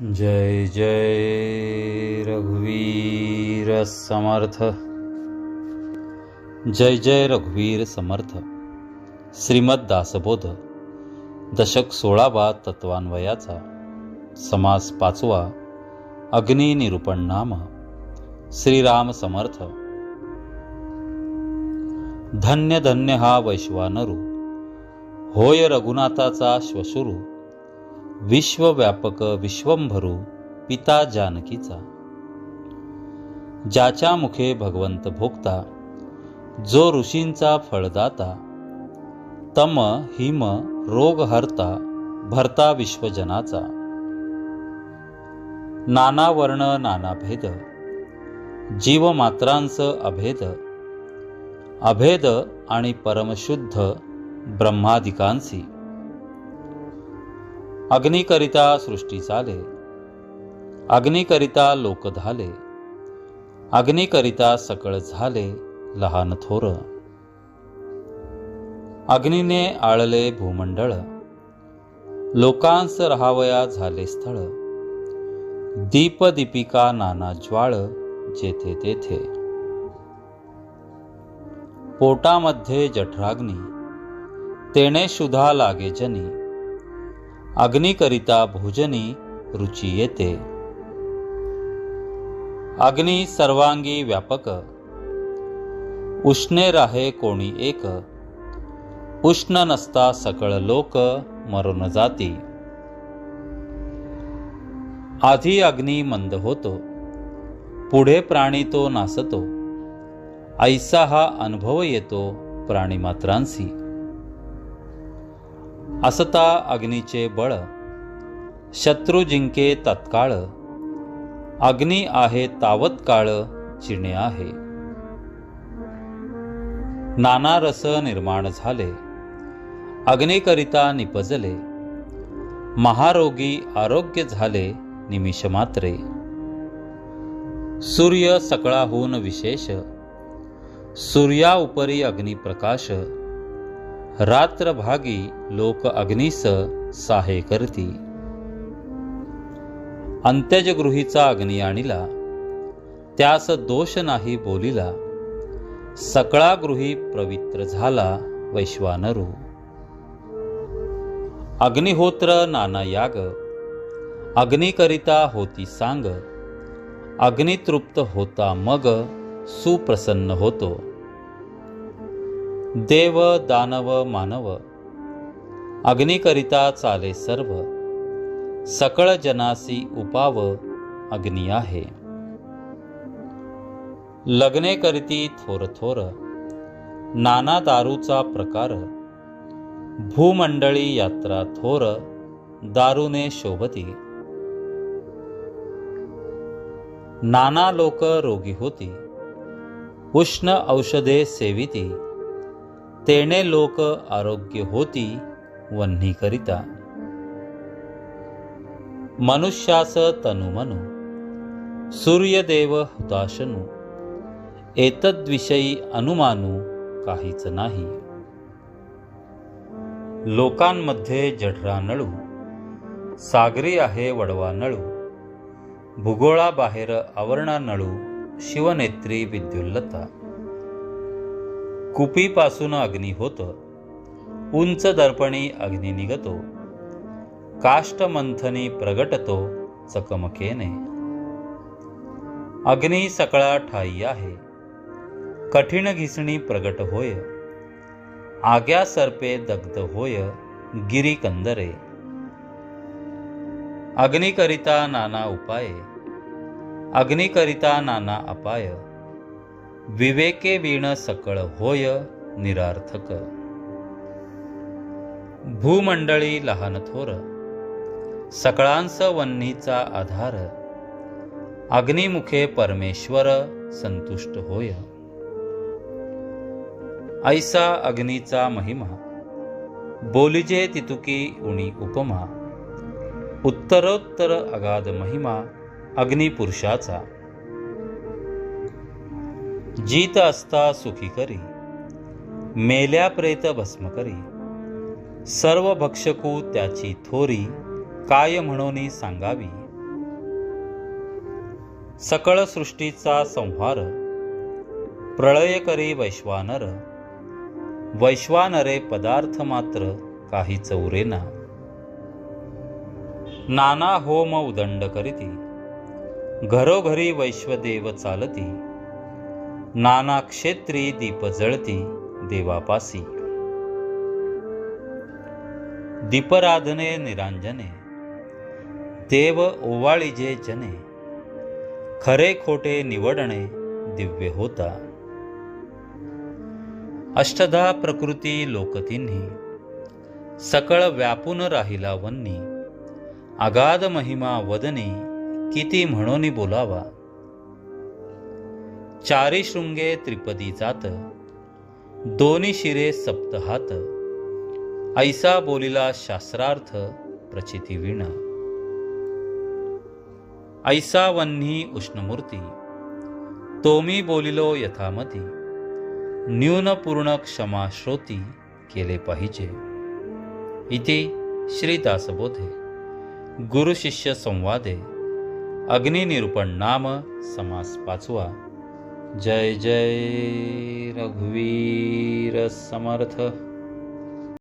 जय जय रघुवीर समर्थ। जय जय रघुवीर समर्थ। श्रीमद दासबोध दशक सोळावा तत्वान्वयाचा। समास पाचवा अग्निनिरूपण नाम। श्रीराम समर्थ। धन्य धन्य हा वैश्वानरू। होय रघुनाथाचा श्वशुरू। विश्वव्यापक विश्वंभरू पिता जानकीचा. ज्याच्या मुखे भगवंत भोगता जो ऋषींचा फळदाता तम हिम रोग हरता भरता विश्वजनाचा. नाना वर्ण नाना भेद जीवमात्रांस अभेद अभेद आणि परमशुद्ध ब्रह्मादिकांसी. अग्निकरिता सृष्टी चाले अग्निकरिता लोक धाले अग्निकरिता सकळ झाले लहान थोर. अग्निने आळले भूमंडळ. लोकांस राहावया झाले स्थळ. दीपदीपिका नाना ज्वाळ जेथे तेथे. पोटामध्ये जठराग्नी. तेणे शुधा लागे जनी. अग्निकरिता भोजनी रुची येते. अग्नी सर्वांगी व्यापक. उष्णे राहे कोणी एक. उष्ण नसता सकळ लोक मरून जाती. आधी अग्नी मंद होतो. पुढे प्राणी तो नासतो. ऐसा हा अनुभव येतो प्राणीमात्रांसी असता अग्नीचे बळ. शत्रू जिंके तत्काळ. अग्नी आहे तावत काळ चिणे आहे. नाना रस निर्माण झाले. अग्निकरिता निपजले. महारोगी आरोग्य झाले निमिष मात्रे. सूर्य सकळाहून विशेष. सूर्या उपरी अग्निप्रकाश. रात्रभागी लोक अग्निस साहे करती. अंत्यजगृहीचा अग्नी आणिला. त्यास दोष नाही बोलिला. सकळा गृही पवित्र झाला वैश्वानरू. अग्निहोत्र नाना याग अग्निकरिता होती सांग. अग्नितृप्त होता मग. सुप्रसन्न होतो. देव दानव मानव. अग्निकरिता चाले सर्व. सकळ जनासी उपाव अग्नी आहे. लग्ने करीती थोर थोर. नाना दारूचा प्रकार. भूमंडळी यात्रा थोर. दारूने शोभती. नाना लोक रोगी होती. उष्ण औषधे सेविती. तेणे लोक आरोग्य होती वन्ही करिता मनुष्यास तनुमनु सूर्यदेव हुताशनु एतद्विषयी अनुमानू काहीच नाही. लोकांमध्ये जठरा नळू सागरी आहे वडवा नळू भूगोळाबाहेर आवरणा नळू शिवनेत्री विद्युल्लता. कुपीपासून अग्नी होत. उंच दर्पणी अग्नी निघतो. काष्टमंथनी प्रगटतो चकमकेने. अग्नी सकळा ठाई आहे. कठीण घिसणी प्रगट होय. आग्या सर्पे दग्ध होय. गिरी कंदरे. अग्निकरिता नाना उपाय. अग्निकरिता नाना अपाय. विवेके वीण सकळ होय निरार्थक. भूमंडळी लहान थोर सकळांस वन्नीचा आधार अग्निमुखे परमेश्वर संतुष्ट होय. ऐसा अग्नीचा महिमा बोलिजे तितुकी उणी उपमा उत्तरोत्तर अगाध महिमा अग्निपुरुषाचा. जीत असता सुखी करी. मेल्या प्रेत भस्म करी. सर्व भक्षकू त्याची थोरी काय म्हणून सांगावी. सकळ सृष्टीचा संहार प्रळय करी वैश्वानर. वैश्वानरे पदार्थ मात्र काही चौरेना. नाना होम उदंड करीती. घरोघरी वैश्वदेव चालती. नाना क्षेत्री दीप जळती देवापासी. दीपराधने निरांजने देव ओवाळीजे जने खरे खोटे निवडणे दिव्य होता. अष्टधा प्रकृती लोकतींनी सकळ व्यापून राहिला वन्नी अगाध महिमा वदनी किती म्हणोनी बोलावा. चारी शृंगे त्रिपदी जात दोन्ही शिरे सप्तहात ऐसा बोलिला शास्त्रार्थ प्रचिती विणा. ऐसा वन्ही उष्णमूर्ती तोमी बोलिलो यथामती न्यूनपूर्ण क्षमा श्रोती केले पाहिजे. इथे श्रीदासबोधे गुरुशिष्य संवादे अग्निनिरूपण नाम समास पाचवा. जय जय रघुवीर समर्थ।